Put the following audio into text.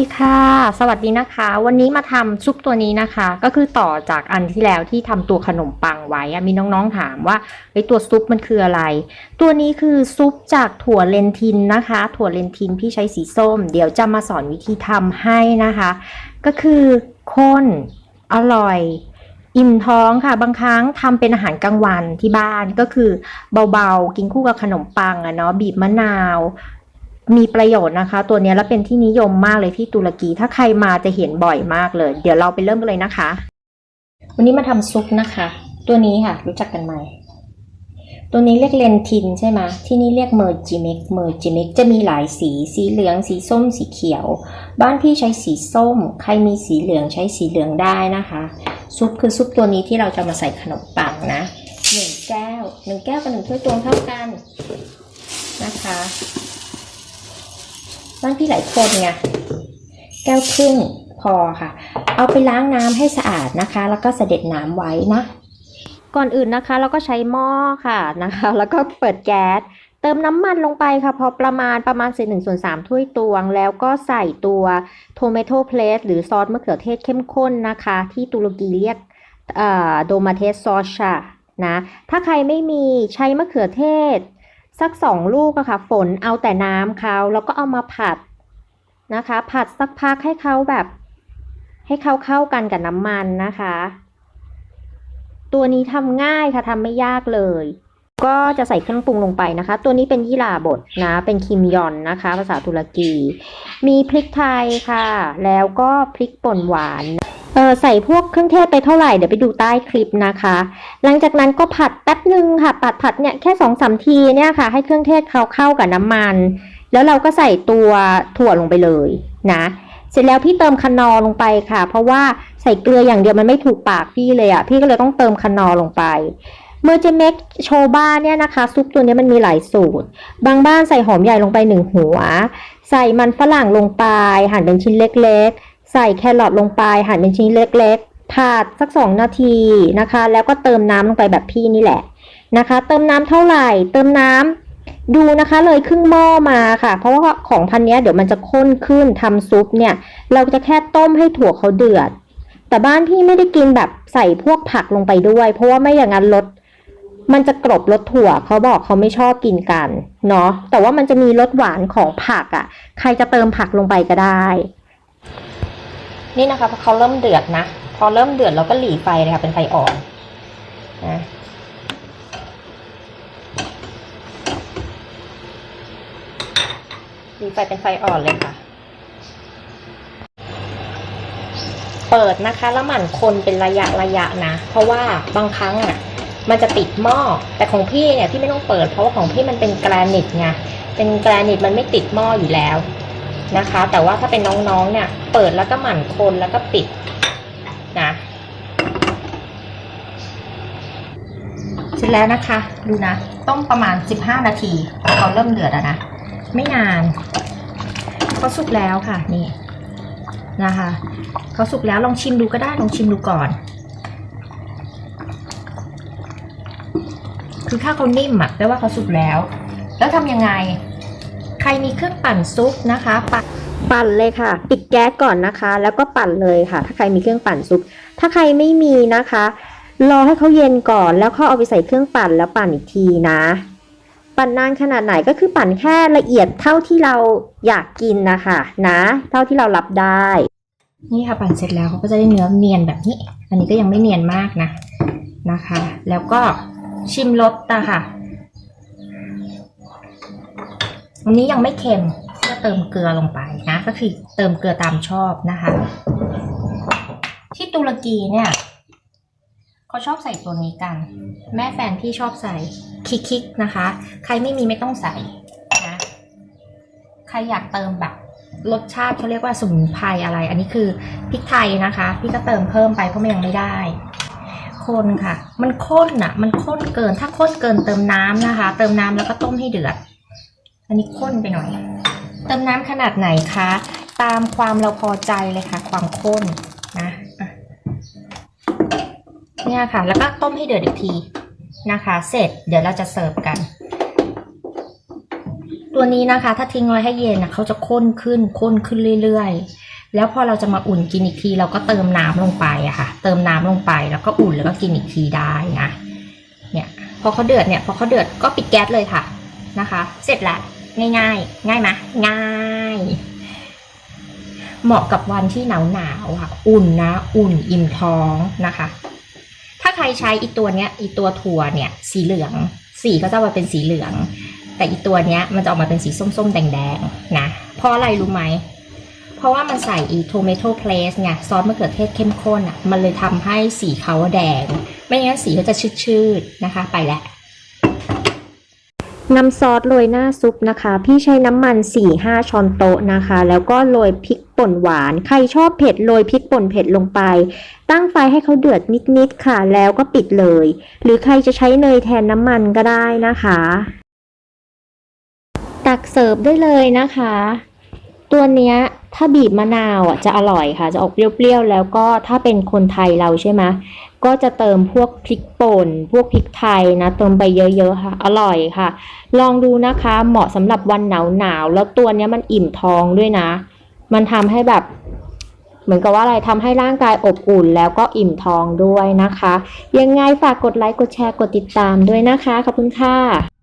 สวัสดีค่ะ สวัสดีนะคะ วันนี้มาทำซุปตัวนี้นะคะ ก็คือต่อจากอันที่แล้วที่ทำตัวขนมปังไว้มีน้องๆถามว่าไอตัวซุปมันคืออะไร ตัวนี้คือซุปจากถั่วเลนทินนะคะ ถั่วเลนทินพี่ใช้สีส้ม เดี๋ยวจะมาสอนวิธีทำให้นะคะ ก็คือข้นอร่อย อิ่มท้องค่ะ บางครั้งทำเป็นอาหารกลางวันที่บ้านก็คือเบาๆ กินคู่กับขนมปังอะเนาะบีบมะนาว มีประโยชน์นะคะ ตัวนี้แล้วเป็นที่นิยมมากเลยที่ตุรกี ถ้าใครมาจะเห็นบ่อยมากเลย เดี๋ยวเราไปเริ่มกันเลยนะคะ วันนี้มาทำซุปนะคะ ตัวนี้ค่ะ รู้จักกันไหมตัวนี้เรียกเลนทินใช่ไหมที่นี่เรียกเมอร์จิเมกเมอร์จิเมกจะมีหลายสี สีเหลือง สีส้ม สีเขียว บ้านพี่ใช้สีส้ม ใครมีสีเหลืองใช้สีเหลืองได้นะคะ ซุปคือซุปตัวนี้ที่เราจะมาใส่ขนมปังนะหนึ่งแก้วหนึ่งแก้วกับหนึ่งถ้วยตวงเท่ากันนะคะ บ้านพี่หลายคนไงแก้วครึ่งพอค่ะ เอาไปล้างน้ำให้สะอาดนะคะ แล้วก็เสด็จน้ำไว้นะ ก่อนอื่นนะคะ เราก็ใช้หม้อค่ะนะคะ แล้วก็เปิดแก๊สเติมน้ำมันลงไปค่ะ พอประมาณประมาณเศษหนึ่งส่วนสามถ้วยตวง แล้วก็ใส่ตัวโทเมโตเพลสหรือซอสมะเขือเทศเข้มข้นนะคะ ที่ตุรกีเรียกโดมาเทสซอชานะ ถ้าใครไม่มีใช้มะเขือเทศ สักสองลูกอะค่ะ ฝนเอาแต่น้ำเขาแล้วก็เอามาผัดนะคะ ผัดสักพักให้เขาแบบ ให้เขาเข้ากันกับน้ำมันนะคะ ตัวนี้ทำง่ายค่ะทำไม่ยากเลย ก็จะใส่เครื่องปรุงลงไปนะคะ ตัวนี้เป็นยี่หร่าบดนะ เป็นคิมยอนนะคะ ภาษาตุรกี มีพริกไทยค่ะ แล้วก็พริกป่นหวาน ใส่พวกเครื่องเทศไปเท่าไหร่เดี๋ยวไปดูใต้คลิปนะคะ หลังจากนั้นก็ผัดแป๊บหนึ่งค่ะผัดผัดเนี่ยแค่สองสามทีเนี่ยค่ะ ให้เครื่องเทศเขาเข้ากับน้ำมัน แล้วเราก็ใส่ตัวถั่วลงไปเลยนะเสร็จแล้วพี่เติมคนอลงไปค่ะ เพราะว่าใส่เกลืออย่างเดียวมันไม่ถูกปากพี่เลยอะ่ะพี่ก็เลยต้องเติมคนอลงไปเมอร์เจเมกโชบ้าเนี่ยนะคะ ซุปตัวนี้มันมีหลายสูตร บางบ้านใส่หอมใหญ่ลงไปหนึ่งหัว ใส่มันฝรั่งลงไป หั่นเป็นชิ้นเล็กๆ ใส่แครอทลงไปหั่นเป็นชิ้นเล็กๆ ผัดสักสองนาทีนะคะ แล้วก็เติมน้ำลงไปแบบพี่นี่แหละนะคะ เติมน้ำเท่าไหร่ เติมน้ำดูนะคะเลยครึ่งหม้อมาค่ะ เพราะว่าของพันนี้เดี๋ยวมันจะข้นขึ้นทำซุปเนี่ย เราจะแค่ต้มให้ถั่วเขาเดือด แต่บ้านพี่ไม่ได้กินแบบใส่พวกผักลงไปด้วย เพราะว่าไม่อย่างนั้นรสมันจะกรบรสถั่วเขาบอกเขาไม่ชอบกินกันเนาะแต่ว่ามันจะมีรสหวานของผักอะ่ะ ใครจะเติมผักลงไปก็ได้ นี่นะคะพอเขาเริ่มเดือดนะ พอเริ่มเดือดเราก็หลีไฟเลยค่ะเป็นไฟอ่อนนะหลีไฟเป็นไฟอ่อนเลยค่ะ เปิดนะคะแล้วหมั่นคนเป็นระยะระยะนะ เพราะว่าบางครั้งอะมันจะติดหม้อแต่ของพี่เนี่ยพี่ไม่ต้องเปิดเพราะว่าของพี่มันเป็นแกรนิตไงเป็นแกรนิตมันไม่ติดหม้ออยู่แล้ว นะคะ แต่ว่าถ้าเป็นน้องๆเนี่ย เปิดแล้วก็หมั่นคนแล้วก็ปิดนะเสร็จแล้วนะคะ ดูนะ ต้มประมาณ 15 นาทีเขาเริ่มเดือดแล้วนะ ไม่นานเขาสุกแล้วค่ะนี่นะคะเขาสุกแล้วลองชิมดูก็ได้ลองชิมดูก่อน คือถ้าเขานิ่มอะแปลว่าเขาสุกแล้ว แล้วทำยังไง ใครมีเครื่องปั่นซุปนะคะปั่นปั่นเลยค่ะ ปิดแก๊สก่อนนะคะ แล้วก็ปั่นเลยค่ะ ถ้าใครมีเครื่องปั่นซุป ถ้าใครไม่มีนะคะ รอให้เขาเย็นก่อนแล้วเขาเอาไปใส่เครื่องปั่นแล้วปั่นอีกทีนะ ปั่นนานขนาดไหนก็คือปั่นแค่ละเอียดเท่าที่เราอยากกินนะคะนะ เท่าที่เรารับได้ นี่ค่ะปั่นเสร็จแล้วเขาก็จะได้เนื้อเนียนแบบนี้ อันนี้ก็ยังไม่เนียนมากนะนะคะ แล้วก็ชิมรสตะค่ะ อันนี้ยังไม่เค็มก็เติมเกลือลงไปนะ ก็คือเติมเกลือตามชอบนะคะ ที่ตุรกีเนี่ยเขาชอบใส่ตัวนี้กัน แม่แฟนพี่ชอบใส่คิกคิกนะคะ ใครไม่มีไม่ต้องใส่นะใครอยากเติมแบบรสชาติเขาเรียกว่าสมุนไพรอะไร อันนี้คือพริกไทยนะคะ พี่ก็เติมเพิ่มไปเพราะมันยังไม่ได้คนค่ะ มันข้นอะ มันข้นเกิน ถ้าข้นเกินเติมน้ำนะคะ เติมน้ำแล้วก็ต้มให้เดือด อันนี้ข้นไปหน่อย เติมน้ำขนาดไหนคะ ตามความเราพอใจเลยค่ะ ความข้นนะเนี่ยค่ะ แล้วก็ต้มให้เดือดอีกทีนะคะ เสร็จเดี๋ยวเราจะเสิร์ฟกัน ตัวนี้นะคะ ถ้าทิ้งไว้ให้เย็นนะเขาจะข้นขึ้นข้นขึ้นเรื่อยๆ แล้วพอเราจะมาอุ่นกินอีกที เราก็เติมน้ำลงไปอะค่ะ เติมน้ำลงไปแล้วก็อุ่นแล้วก็กินอีกทีได้นะ เนี่ย พอเขาเดือดเนี่ย พอเขาเดือดก็ปิดแก๊สเลยค่ะนะคะ เสร็จและ ง่ายๆง่ายไหมง่าย เหมาะกับวันที่หนาวหนาวค่ะ อุ่นนะ อุ่นอิ่มท้องนะคะ ถ้าใครใช้อีตัวเนี้ย อีตัวถั่วเนี่ย สีเหลือง สีก็จะมาเป็นสีเหลือง แต่อีตัวเนี้ยมันจะออกมาเป็นสีส้มๆ แดงๆนะ เพราะอะไรรู้ไหม เพราะว่ามันใส่อีโทเมโตเพลสไงซอสมะเขือเทศเข้มข้นอะ มันเลยทำให้สีเขาแดง ไม่งั้นสีเขาจะชืดๆนะคะ ไปแล้ว น้ำซอสโรยหน้าซุปนะคะ พี่ใช้น้ำมัน 4-5 ช้อนโต๊ะนะคะ แล้วก็โรยพริกป่นหวาน ใครชอบเผ็ดโรยพริกป่นเผ็ดลงไป ตั้งไฟให้เขาเดือดนิดๆค่ะ แล้วก็ปิดเลย หรือใครจะใช้เนยแทนน้ำมันก็ได้นะคะ ตักเสิร์ฟได้เลยนะคะ ตัวเนี้ย ถ้าบีบมะนาวอะจะอร่อยค่ะ จะออกเปรี้ยวๆ แล้วก็ถ้าเป็นคนไทยเราใช่ไหมก็จะเติมพวกพริกป่น พวกพริกไทยนะ เติมไปเยอะๆค่ะ อร่อยค่ะ ลองดูนะคะ เหมาะสำหรับวันหนาวๆ แล้วตัวเนี้ยมันอิ่มท้องด้วยนะ มันทำให้แบบเหมือนกับว่าอะไรทำให้ร่างกายอบอุ่นแล้วก็อิ่มท้องด้วยนะคะ ยังไงฝากกดไลค์ กดแชร์ กดติดตามด้วยนะคะ ขอบคุณค่ะ